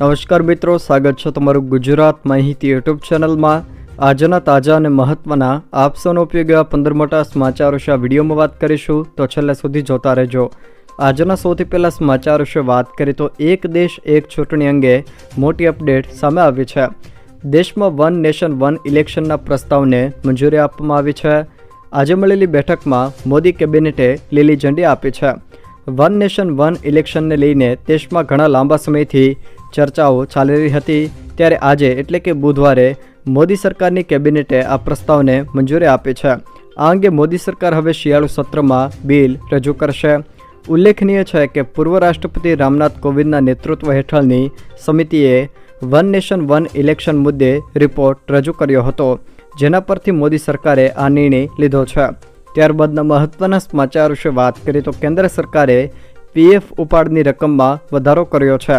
નમસ્કાર મિત્રો, સ્વાગત છે તમારું ગુજરાત માહિતી યુટ્યુબ ચેનલમાં. આજના તાજા અને મહત્વના આપસોનો ઉપયોગ એવા પંદર મોટા સમાચાર વિશે આ વિડીયોમાં વાત કરીશું, તો છેલ્લે સુધી જોતા રહેજો. આજના સૌથી પહેલાં સમાચાર વિશે વાત કરીએ તો એક દેશ, એક ચૂંટણી અંગે મોટી અપડેટ સામે આવી છે. દેશમાં વન નેશન, વન ઇલેક્શનના પ્રસ્તાવને મંજૂરી આપવામાં આવી છે. આજે મળેલી બેઠકમાં મોદી કેબિનેટે લીલી ઝંડી આપી છે. વન નેશન, વન ઇલેક્શનને લઈને દેશમાં ઘણા લાંબા સમયથી ચર્ચાઓ ચાલી રહી હતી ત્યારે આજે એટલે કે બુધવારે મોદી સરકારની કેબિનેટે આ પ્રસ્તાવને મંજૂરી આપી છે. આ અંગે મોદી સરકાર હવે શિયાળુ સત્રમાં બિલ રજૂ કરશે. ઉલ્લેખનીય છે કે પૂર્વ રાષ્ટ્રપતિ રામનાથ કોવિંદના નેતૃત્વ હેઠળની સમિતિએ વન નેશન વન ઇલેક્શન મુદ્દે રિપોર્ટ રજૂ કર્યો હતો, જેના પરથી મોદી સરકારે આ નિર્ણય લીધો છે. ત્યારબાદના મહત્વના સમાચાર વિશે વાત કરીએ તો કેન્દ્ર સરકારે પીએફ ઉપાડની રકમમાં વધારો કર્યો છે.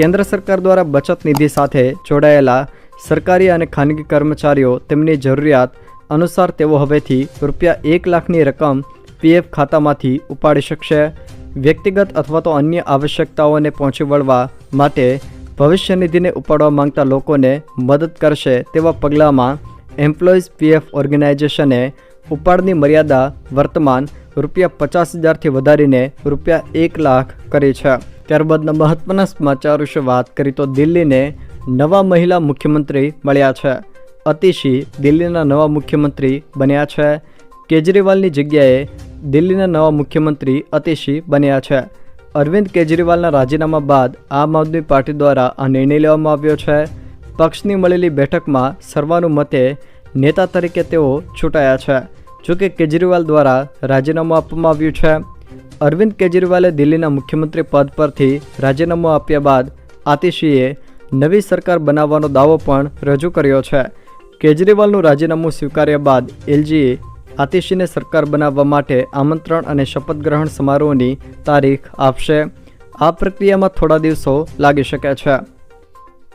કેન્દ્ર સરકાર દ્વારા બચત નિધિ સાથે જોડાયેલા સરકારી અને ખાનગી કર્મચારીઓ તેમની જરૂરિયાત અનુસાર તેઓ હવેથી રૂપિયા એક લાખની રકમ પીએફ ખાતામાંથી ઉપાડી શકશે. વ્યક્તિગત અથવા તો અન્ય આવશ્યકતાઓને પહોંચી વળવા માટે ભવિષ્ય નિધિને ઉપાડવા માંગતા લોકોને મદદ કરશે તેવા પગલાંમાં એમ્પ્લોઈઝ પીએફ ઓર્ગેનાઇઝેશને ઉપાડની મર્યાદા વર્તમાન રૂપિયા પચાસ હજારથી વધારીને રૂપિયા એક લાખ કરી છે. ત્યારબાદના મહત્વના સમાચાર વિશે વાત કરી તો દિલ્હીને નવા મહિલા મુખ્યમંત્રી મળ્યા છે. અતિશી દિલ્હીના નવા મુખ્યમંત્રી બન્યા છે. કેજરીવાલની જગ્યાએ દિલ્હીના નવા મુખ્યમંત્રી અતિશી બન્યા છે. અરવિંદ કેજરીવાલના રાજીનામા બાદ આમ આદમી પાર્ટી દ્વારા આ નિર્ણય લેવામાં આવ્યો છે. પક્ષની મળેલી બેઠકમાં સર્વાનુમતે નેતા તરીકે તેઓ ચૂંટાયા છે. જોકે કેજરીવાલ દ્વારા રાજીનામું આપવામાં આવ્યું છે. અરવિંદ કેજરીવાલે દિલ્હીના મુખ્યમંત્રી પદ પરથી રાજીનામું આપ્યા બાદ આતિશીએ નવી સરકાર બનાવવાનો દાવો પણ રજૂ કર્યો છે. કેજરીવાલનું રાજીનામું સ્વીકાર્યા બાદ એલજીએ આતિશીને સરકાર બનાવવા માટે આમંત્રણ અને શપથ ગ્રહણ સમારોહની તારીખ આપશે. આ પ્રક્રિયામાં થોડા દિવસો લાગી શકે છે.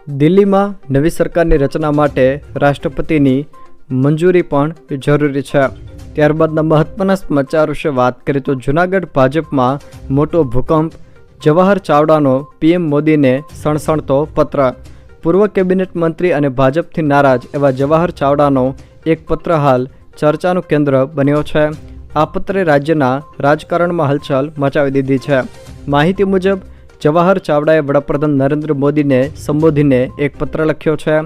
દિલ્હીમાં નવી સરકારની રચના માટે રાષ્ટ્રપતિની મંજૂરી પણ જરૂરી છે. ત્યારબાદના મહત્વના સમાચાર વિશે વાત કરીએ તો જૂનાગઢ ભાજપમાં મોટો ભૂકંપ. જવાહર ચાવડાનો પીએમ મોદીને સણસણતો પત્ર. પૂર્વ કેબિનેટ મંત્રી અને ભાજપથી નારાજ એવા જવાહર ચાવડાનો એક પત્ર હાલ ચર્ચાનું કેન્દ્ર બન્યો છે. આ પત્રે રાજ્યના રાજકારણમાં હલચલ મચાવી દીધી છે. માહિતી મુજબ, જવાહર ચાવડાએ વડાપ્રધાન નરેન્દ્ર મોદીને સંબોધીને એક પત્ર લખ્યો છે,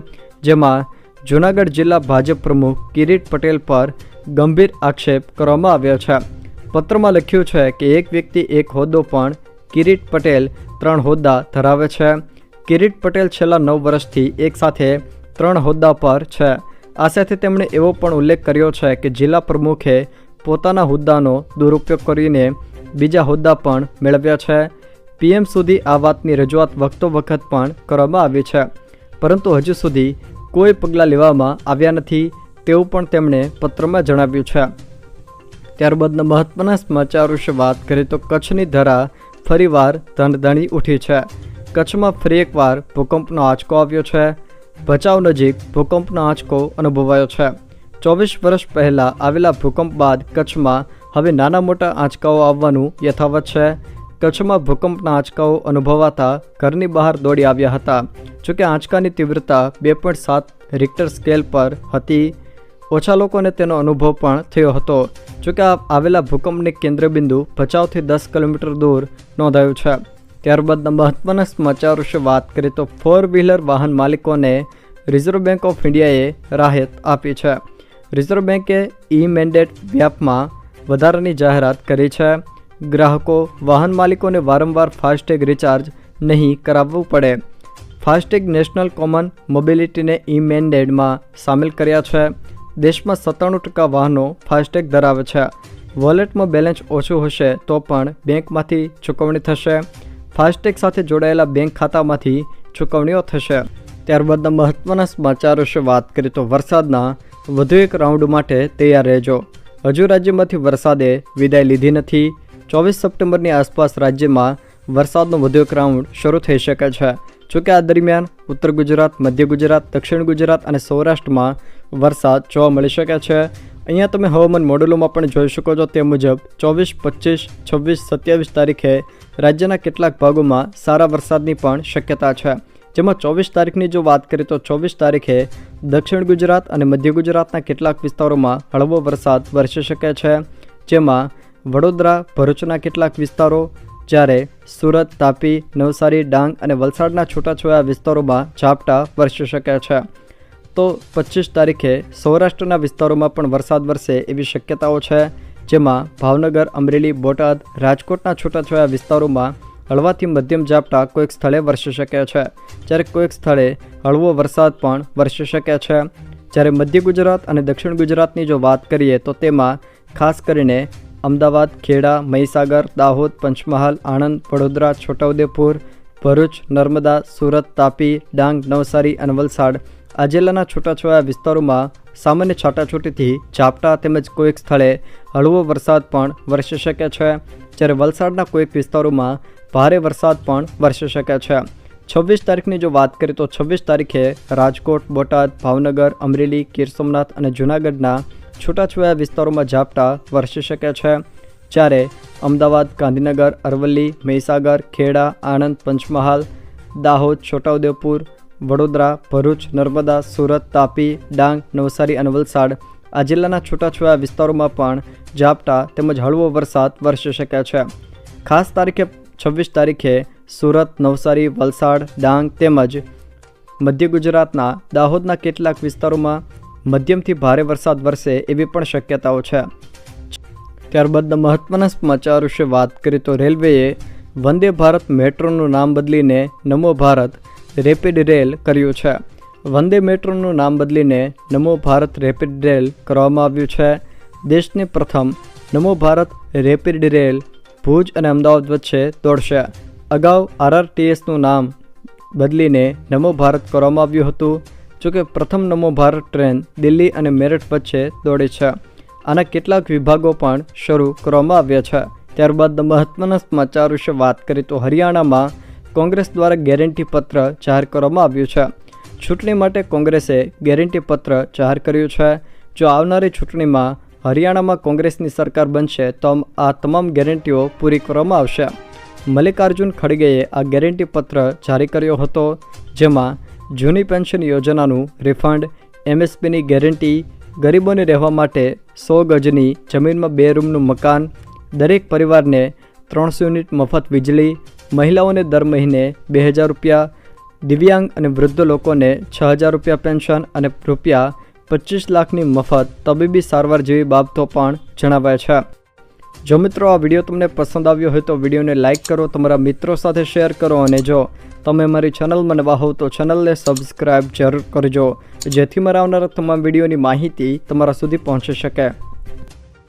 જેમાં જૂનાગઢ જિલ્લા ભાજપ પ્રમુખ કિરીટ પટેલ પર ગંભીર આક્ષેપ કરવામાં આવ્યો છે. પત્રમાં લખ્યું છે કે એક વ્યક્તિ, એક હોદ્દો પણ કિરીટ પટેલ ત્રણ હોદ્દા ધરાવે છે. કિરીટ પટેલ છેલ્લા નવ વર્ષથી એકસાથે ત્રણ હોદ્દા પર છે. આ સાથે તેમણે એવો પણ ઉલ્લેખ કર્યો છે કે જિલ્લા પ્રમુખે પોતાના હોદ્દાનો દુરુપયોગ કરીને બીજા હોદ્દા પણ મેળવ્યા છે. પીએમ સુધી આ વાતની રજૂઆત વખતો વખત પણ કરવામાં આવી છે. પરંતુ હજુ સુધી કોઈ પગલાં લેવામાં આવ્યા નથી. તેવું પણ તેમણે પત્રમાં જણાવ્યું છે. ત્યારબાદના મહત્વના સમાચાર વિશે વાત કરીએ તો કચ્છની ધરા ફરીવાર ધણધણી ઉઠી છે. કચ્છમાં ફરી એકવાર ભૂકંપનો આંચકો આવ્યો છે. ભચાઉ નજીક ભૂકંપનો આંચકો અનુભવાયો છે. ચોવીસ વર્ષ પહેલાં આવેલા ભૂકંપ બાદ કચ્છમાં હવે નાના મોટા આંચકાઓ આવવાનું યથાવત છે. કચ્છમાં ભૂકંપના આંચકાઓ અનુભવાતા ઘરની બહાર દોડી આવ્યા હતા. જોકે આંચકાની તીવ્રતા બે પોઈન્ટ સાત રિક્ટર સ્કેલ પર હતી. ઓછા લોકોને તેનો અનુભવ પણ થયો હતો. જોકે આવેલા ભૂકંપની કેન્દ્રબિંદુ ભચાઉથી દસ કિલોમીટર દૂર નોંધાયું છે. ત્યારબાદના મહત્વના સમાચાર વિશે વાત કરીએ તો ફોર વ્હીલર વાહન માલિકોને રિઝર્વ બેંક ઓફ ઇન્ડિયાએ રાહત આપી છે. રિઝર્વ બેંકે ઈ મેન્ડેટ વ્યાપમાં વધારાની જાહેરાત કરી છે. ગ્રાહકો વાહન માલિકોને વારંવાર ફાસ્ટેગ રિચાર્જ નહીં કરાવવું પડે. ફાસ્ટેગ નેશનલ કોમન મોબિલિટીને ઈ મેન્ડેડમાં સામેલ કર્યા છે. દેશમાં સત્તાણું ટકા વાહનો ફાસ્ટેગ ધરાવે છે. વોલેટમાં બેલેન્સ ઓછું હશે તો પણ બેંકમાંથી ચૂકવણી થશે. ફાસ્ટેગ સાથે જોડાયેલા બેંક ખાતામાંથી ચૂકવણીઓ થશે. ત્યારબાદના મહત્ત્વના સમાચારો વિશે વાત કરીએ તો વરસાદના વધુ એક રાઉન્ડ માટે તૈયાર રહેજો. હજુ રાજ્યમાંથી વરસાદે વિદાય લીધી નથી. ચોવીસ સપ્ટેમ્બરની આસપાસ રાજ્યમાં વરસાદનો વધુ એક રાઉન્ડ શરૂ થઈ શકે છે. જોકે આ દરમિયાન ઉત્તર ગુજરાત, મધ્ય ગુજરાત, દક્ષિણ ગુજરાત અને સૌરાષ્ટ્રમાં વરસાદ જોવા મળી શકે છે. અહીંયા તમે હવામાન મોડેલોમાં પણ જોઈ શકો છો તે મુજબ ચોવીસ, પચીસ, છવ્વીસ, સત્યાવીસ તારીખે રાજ્યના કેટલાક ભાગોમાં સારા વરસાદની પણ શક્યતા છે. જેમાં ચોવીસ તારીખની જો વાત કરીએ તો ચોવીસ તારીખે દક્ષિણ ગુજરાત અને મધ્ય ગુજરાતના કેટલાક વિસ્તારોમાં હળવો વરસાદ વરસી શકે છે. જેમાં વડોદરા, ભરૂચના કેટલાક વિસ્તારો જ્યારે સુરત, તાપી, નવસારી, ડાંગ અને વલસાડના છૂટાછવાયા વિસ્તારોમાં ઝાપટા વરસી શકે છે. તો પચીસ તારીખે સૌરાષ્ટ્રના વિસ્તારોમાં પણ વરસાદ વરસે એવી શક્યતાઓ છે, જેમાં ભાવનગર, અમરેલી, બોટાદ, રાજકોટના છૂટાછવાયા વિસ્તારોમાં હળવાથી મધ્યમ ઝાપટા કોઈક સ્થળે વરસી શકે છે. જ્યારે કોઈક સ્થળે હળવો વરસાદ પણ વરસી શકે છે. જ્યારે મધ્ય ગુજરાત અને દક્ષિણ ગુજરાતની જો વાત કરીએ તો તેમાં ખાસ કરીને અમદાવાદ, ખેડા, મહીસાગર, દાહોદ, પંચમહાલ, આણંદ, વડોદરા, છોટાઉદેપુર, ભરૂચ, નર્મદા, સુરત, તાપી, ડાંગ, નવસારી અને વલસાડ આ જિલ્લાના છૂટાછવાયા વિસ્તારોમાં સામાન્ય છાટાછૂટીથી ઝાપટા તેમજ કોઈક સ્થળે હળવો વરસાદ પણ વરસી શકે છે. જ્યારે વલસાડના કોઈક વિસ્તારોમાં ભારે વરસાદ પણ વરસી શકે છે. છવ્વીસ તારીખની જો વાત કરીએ તો છવ્વીસ તારીખે રાજકોટ, બોટાદ, ભાવનગર, અમરેલી, ગીર સોમનાથ અને જૂનાગઢના છૂટાછવાયા વિસ્તારોમાં ઝાપટા વરસી શકે છે. જ્યારે અમદાવાદ, ગાંધીનગર, અરવલ્લી, મહીસાગર, ખેડા, આણંદ, પંચમહાલ, દાહોદ, છોટાઉદેપુર વડોદરા, ભરૂચ, નર્મદા, સુરત, તાપી, ડાંગ, નવસારી અને વલસાડ. આ જિલ્લાના છૂટાછવાયા વિસ્તારોમાં પણ ઝાપટા તેમજ હળવો વરસાદ વરસી શકે છે. ખાસ તારીખે છવ્વીસ તારીખે સુરત, નવસારી, વલસાડ, ડાંગ તેમજ મધ્ય ગુજરાતના દાહોદના કેટલાક વિસ્તારોમાં મધ્યમથી ભારે વરસાદ વરસે એવી પણ શક્યતાઓ છે. ત્યારબાદના મહત્ત્વના સમાચાર વિશે વાત કરીએ તો રેલવેએ વંદે ભારત મેટ્રોનું નામ બદલીને નમો ભારત રેપિડ રેલ કર્યું છે. વંદે મેટ્રોનું નામ બદલીને નમો ભારત રેપિડ રેલ કરવામાં આવ્યું છે. દેશની પ્રથમ નમો ભારત રેપિડ રેલ ભુજ અને અમદાવાદ વચ્ચે દોડશે. અગાઉ આરઆરટીએસનું નામ બદલીને નમો ભારત કરવામાં આવ્યું હતું. જોકે પ્રથમ નમો ભારત ટ્રેન દિલ્હી અને મેરઠ વચ્ચે દોડી છે. આના કેટલાક વિભાગો પણ શરૂ કરવામાં આવ્યા છે. ત્યારબાદ મહત્વના સમાચાર વિશે વાત કરીએ તો હરિયાણામાં કોંગ્રેસ દ્વારા ગેરંટી પત્ર જાહેર કરવામાં આવ્યું છે. ચૂંટણી માટે કોંગ્રેસે ગેરંટી પત્ર જાહેર કર્યું છે. જો આવનારી ચૂંટણીમાં હરિયાણામાં કોંગ્રેસની સરકાર બનશે, તો આ તમામ ગેરંટીઓ પૂરી કરવામાં આવશે. મલ્લિકાર્જુન ખડગેએ આ ગેરંટી પત્ર જારી કર્યો હતો, જેમાં જૂની પેન્શન યોજનાનું રિફંડ, એમએસપીની ગેરંટી, ગરીબોને રહેવા માટે સો ગજની જમીનમાં બે રૂમનું મકાન, દરેક પરિવારને ત્રણસો યુનિટ મફત વીજળી મહિલાઓને દર મહિને બે હજાર રૂપિયા, દિવ્યાંગ અને વૃદ્ધ લોકોને છ હજાર રૂપિયા પેન્શન અને રૂપિયા પચીસ લાખની મફત તબીબી સારવાર જેવી બાબતો પણ જણાવાય છે. જો મિત્રો આ વીડિયો તમને પસંદ આવ્યો હોય તો વિડીયોને લાઇક કરો, તમારા મિત્રો સાથે શેર કરો અને જો તમે મારી ચેનલમાં નવા હોવ તો ચેનલને સબસ્ક્રાઈબ જરૂર કરજો, જેથી મારા આવનારા તમામ વિડીયોની માહિતી તમારા સુધી પહોંચી શકે.